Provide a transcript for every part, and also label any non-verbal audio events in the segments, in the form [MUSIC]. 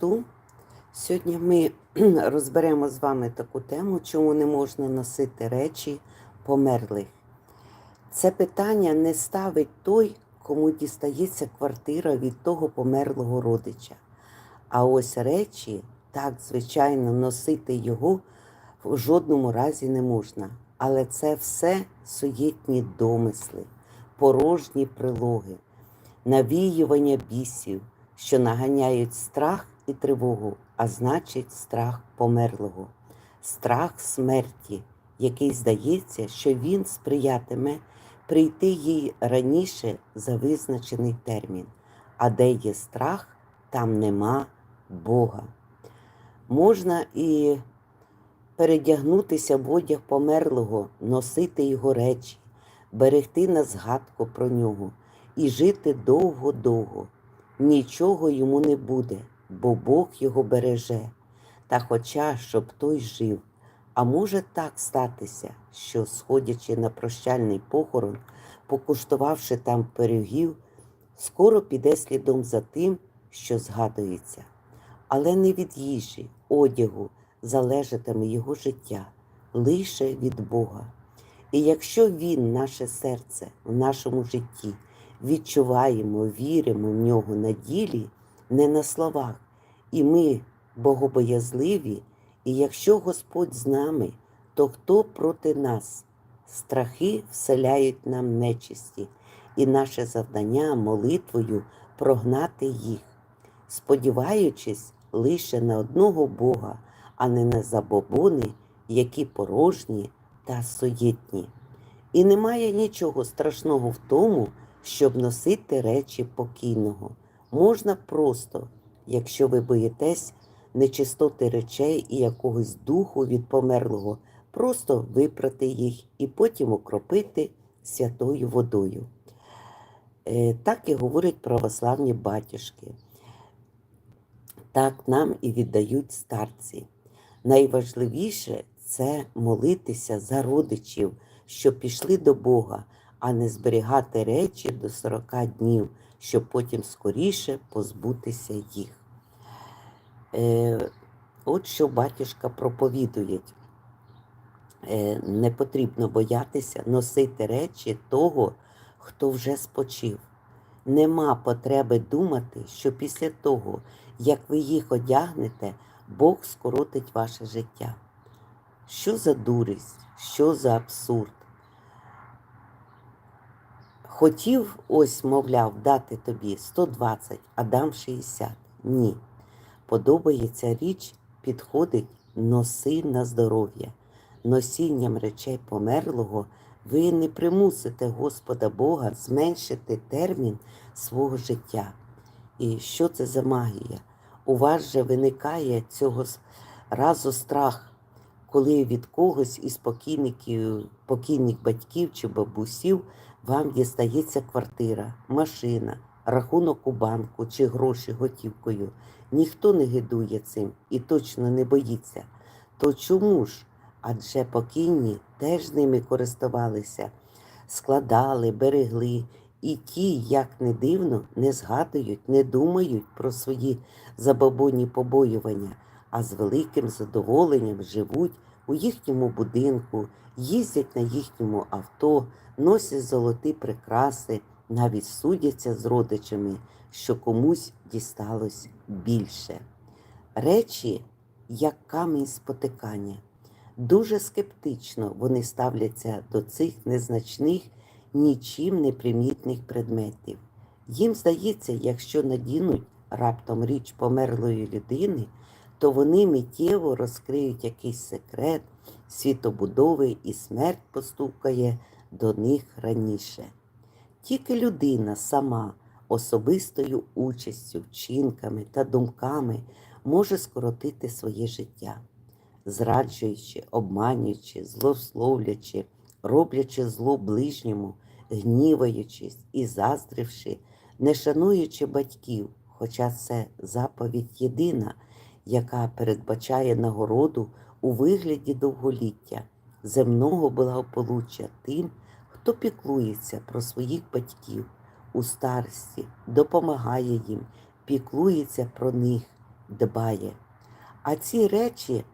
Христу. Сьогодні ми [CLEARS THROAT] розберемо з вами таку тему, чому не можна носити речі померлих. Це питання не ставить той, кому дістається квартира від того померлого родича. А ось речі, так, звичайно, носити його в жодному разі не можна. Але це все суєтні домисли, порожні прилоги, навіювання бісів, що наганяють страх і тривогу, а значить страх померлого, страх смерті, який здається, що він сприятиме прийти їй раніше за визначений термін. А де є страх, там нема Бога. Можна і передягнутися в одяг померлого, носити його речі, берегти на згадку про нього і жити довго-довго. Нічого йому не буде, бо Бог його береже. Та хоча щоб той жив, а може так статися, що, сходячи на прощальний похорон, покуштувавши там пирогів, скоро піде слідом за тим, що згадується. Але не від їжі, одягу залежатиме його життя лише від Бога. І якщо Він, наше серце в нашому житті, відчуваємо, віримо в нього на ділі, не на словах, і ми богобоязливі, і якщо Господь з нами, то хто проти нас? Страхи вселяють нам нечисті, і наше завдання молитвою прогнати їх, сподіваючись лише на одного Бога, а не на забобони, які порожні та суєтні. І немає нічого страшного в тому, щоб носити речі покійного. Можна просто, якщо ви боїтесь нечистоти речей і якогось духу від померлого, просто випрати їх і потім окропити святою водою. Е, Так і говорять православні батюшки. Так нам і віддають старці. Найважливіше це молитися за родичів, що пішли до Бога, а не зберігати речі до 40 днів, щоб потім скоріше позбутися їх. Е, От що батюшка проповідує. Е, Не потрібно боятися носити речі того, хто вже спочив. Нема потреби думати, що після того, як ви їх одягнете, Бог скоротить ваше життя. Що за дурість, що за абсурд? Хотів, ось, мовляв, дати тобі 120, а дам 60. Ні. Подобається річ, підходить, носи на здоров'я. Носінням речей померлого ви не примусите Господа Бога зменшити термін свого життя. І що це за магія? У вас же виникає цього разу страх, коли від когось із покійників, покійних батьків чи бабусів вам дістається квартира, машина, рахунок у банку чи гроші готівкою. Ніхто не гидує цим і точно не боїться. То чому ж? Адже покійні теж ними користувалися, складали, берегли, і ті, як не дивно, не згадують, не думають про свої забобонні побоювання, а з великим задоволенням живуть у їхньому будинку, їздять на їхньому авто, носять золоті прикраси, навіть судяться з родичами, що комусь дісталось більше. Речі, як камінь спотикання. Дуже скептично вони ставляться до цих незначних, нічим не примітних предметів. Їм здається, якщо надінуть раптом річ померлої людини, то вони миттєво розкриють якийсь секрет світобудови і смерть постукає до них раніше. Тільки людина сама особистою участю, вчинками та думками може скоротити своє життя зраджуючи, обманюючи, злословлячи, роблячи зло ближньому, гніваючись і заздривши, не шануючи батьків, хоча це заповідь єдина, яка передбачає нагороду у вигляді довголіття, земного благополуччя тим, хто піклується про своїх батьків у старості, допомагає їм, піклується про них, дбає. А ці речі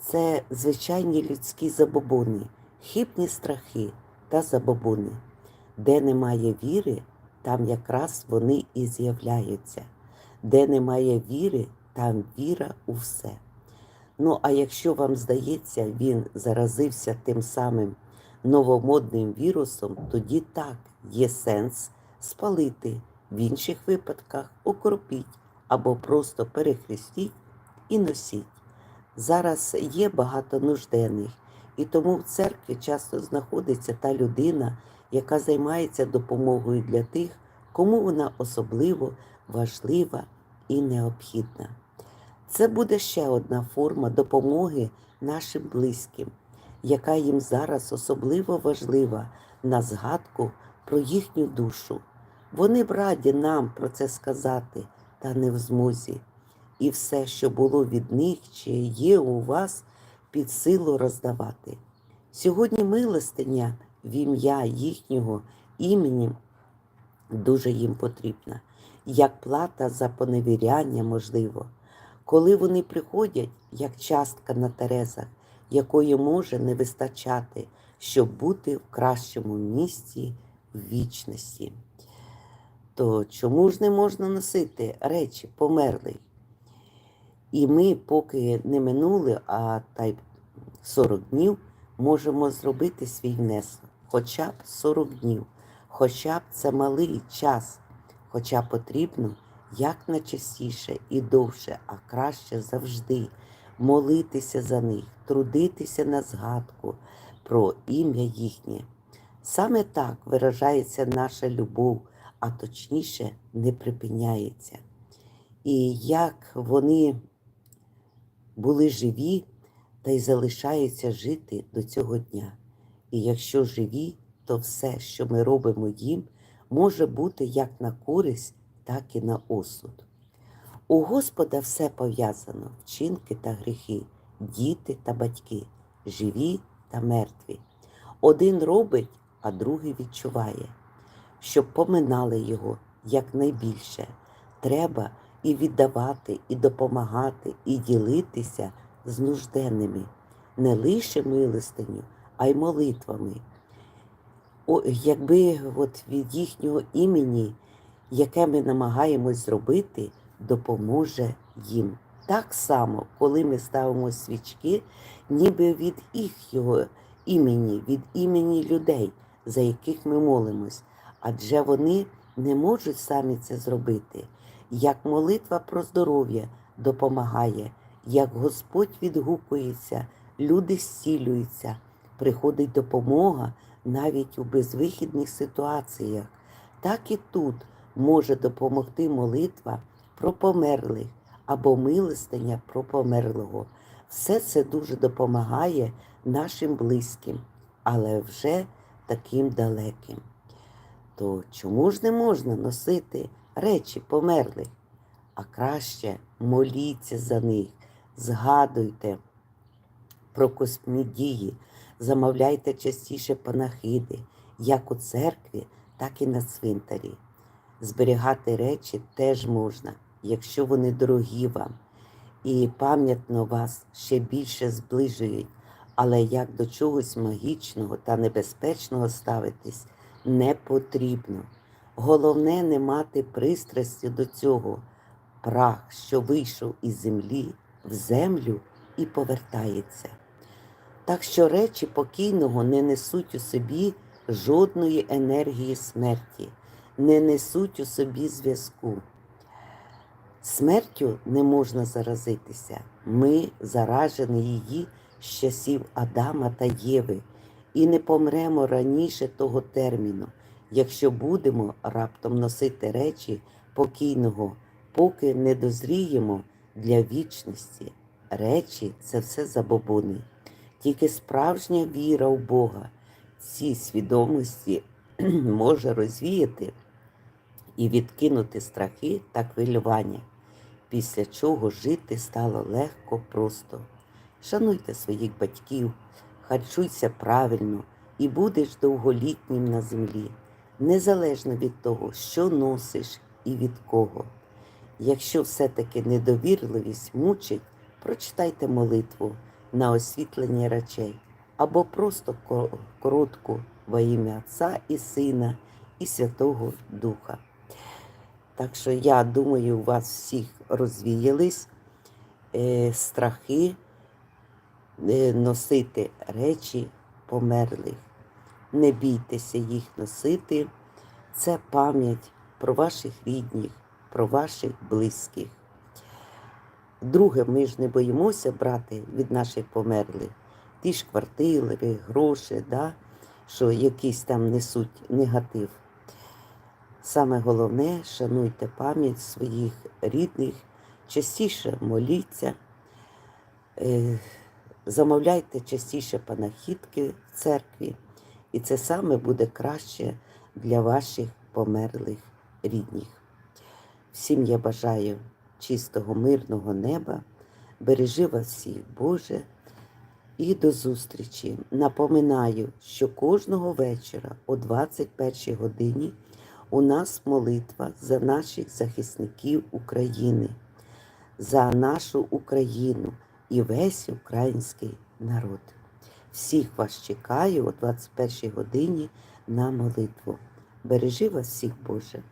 це звичайні людські забобони, хибні страхи та забобони. Де немає віри, там якраз вони і з'являються. Де немає віри, там віра у все. Ну, а якщо вам здається, він заразився тим самим новомодним вірусом, тоді так, є сенс спалити, в інших випадках окропіть або просто перехрестіть і носіть. Зараз є багато нужденних, і тому в церкві часто знаходиться та людина, яка займається допомогою для тих, кому вона особливо важлива і необхідна. Це буде ще одна форма допомоги нашим близьким, яка їм зараз особливо важлива на згадку про їхню душу. Вони б раді нам про це сказати, та не в змозі. І все, що було від них чи є у вас, під силу роздавати. Сьогодні милостиня в ім'я їхнього імені дуже їм потрібна, як плата за поневіряння, можливо, коли вони приходять, як частка на терезах, якої може не вистачати, щоб бути в кращому місці в вічності. То чому ж не можна носити речі померлих? І ми, поки не минули, а та й 40 днів, можемо зробити свій внесок. Хоча б 40 днів, хоча б це малий час, хоча потрібно як найчастіше і довше, а краще завжди молитися за них, трудитися на згадку про ім'я їхнє. Саме так виражається наша любов, а точніше не припиняється. І як вони були живі та й залишаються жити до цього дня. І якщо живі, то все, що ми робимо їм, може бути як на користь, так і на осуд. У Господа все пов'язано вчинки та гріхи, діти та батьки, живі та мертві. Один робить, а другий відчуває. Щоб поминали його якнайбільше, треба і віддавати, і допомагати, і ділитися з нужденними, не лише милостиню, а й молитвами. О, якби от від їхнього імені, яке ми намагаємось зробити, допоможе їм. Так само, коли ми ставимо свічки, ніби від їх його імені, від імені людей, за яких ми молимось, адже вони не можуть самі це зробити. Як молитва про здоров'я допомагає, як Господь відгукується, люди зцілюються, приходить допомога навіть у безвихідних ситуаціях. Так і тут може допомогти молитва про померлих або милостиня про померлого. Все це дуже допомагає нашим близьким, але вже таким далеким. То чому ж не можна носити речі померлих? А краще моліться за них, згадуйте про космідії, замовляйте частіше панахиди, як у церкві, так і на цвинтарі. Зберігати речі теж можна, якщо вони дорогі вам, і пам'ятно вас ще більше зближують, але як до чогось магічного та небезпечного ставитись не потрібно. Головне не мати пристрасті до цього. Прах, що вийшов із землі, в землю і повертається. Так що речі покійного не несуть у собі жодної енергії смерті, не несуть у собі зв'язку. Смертю не можна заразитися. Ми заражені її з часів Адама та Єви і не помремо раніше того терміну, якщо будемо раптом носити речі покійного, поки не дозріємо для вічності. Речі це все забобони. Тільки справжня віра в Бога ці свідомості [CLEARS THROAT] може розвіяти і відкинути страхи та хвилювання, після чого жити стало легко просто. Шануйте своїх батьків, харчуйся правильно і будеш довголітнім на землі, незалежно від того, що носиш і від кого. Якщо все-таки недовірливість мучить, прочитайте молитву на освітлення речей або просто коротку во ім'я Отця і Сина і Святого Духа. Так що я думаю, у вас всіх розвіялись е, страхи е, носити речі померлих. Не бійтеся їх носити. Це пам'ять про ваших рідних, про ваших близьких. Друге, ми ж не боїмося брати від наших померлих ті ж квартири, гроші, да, що якісь там несуть негатив. Саме головне, шануйте пам'ять своїх рідних, частіше моліться, е, замовляйте частіше панахідки в церкві, і це саме буде краще для ваших померлих рідних. Всім я бажаю чистого, мирного неба, бережи вас всіх, Боже, і до зустрічі. Напоминаю, що кожного вечора о 21 годині у нас молитва за наших захисників України, за нашу Україну і весь український народ. Всіх вас чекаю о 21 годині на молитву. Бережи вас всіх, Боже.